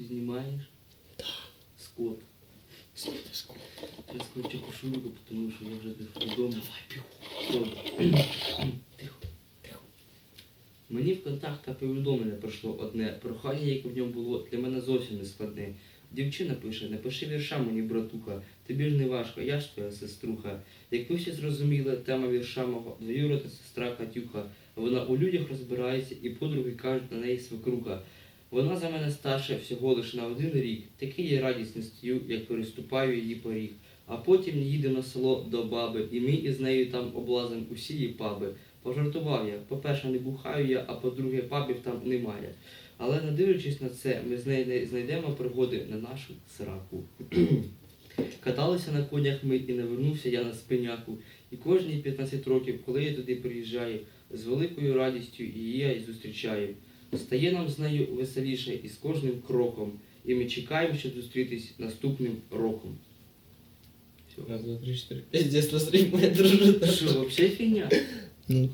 Ти знімаєш? Скот. Я скочу кошульку, тому що я вже вдома. Давай, Тихо, тихо. Мені в контактах повідомлення прийшло одне. Прохання, яке в ньому було, для мене зовсім не складне. Дівчина пише, напиши вірша мені, братуха, тобі ж не важко, я ж твоя сеструха. Як ви всі зрозуміли, тема вірша мого двоюродна сестра Катюха. Вона у людях розбирається і подруги кажуть на неї свекруха. Вона за мене старша всього лише на один рік. Такий я радісний стою, як переступаю її поріг. А потім їдемо на село до баби, і ми із нею там облазимо усі її паби. Пожартував я. По-перше, не бухаю я, а по-друге, пабів там немає. Але не дивлячись на це, ми з нею не знайдемо пригоди на нашу сраку. Каталися на конях ми і не вернувся я на спиняку. І кожні 15 років, коли я туди приїжджаю, з великою радістю її я й зустрічаю. Стає нам з нею веселіше із кожним кроком, і ми чекаємо, щоб зустрітись наступним роком. Раз, два, три. Пиздец, посмотри, моя дружина. Що, взагалі фігня? Ну,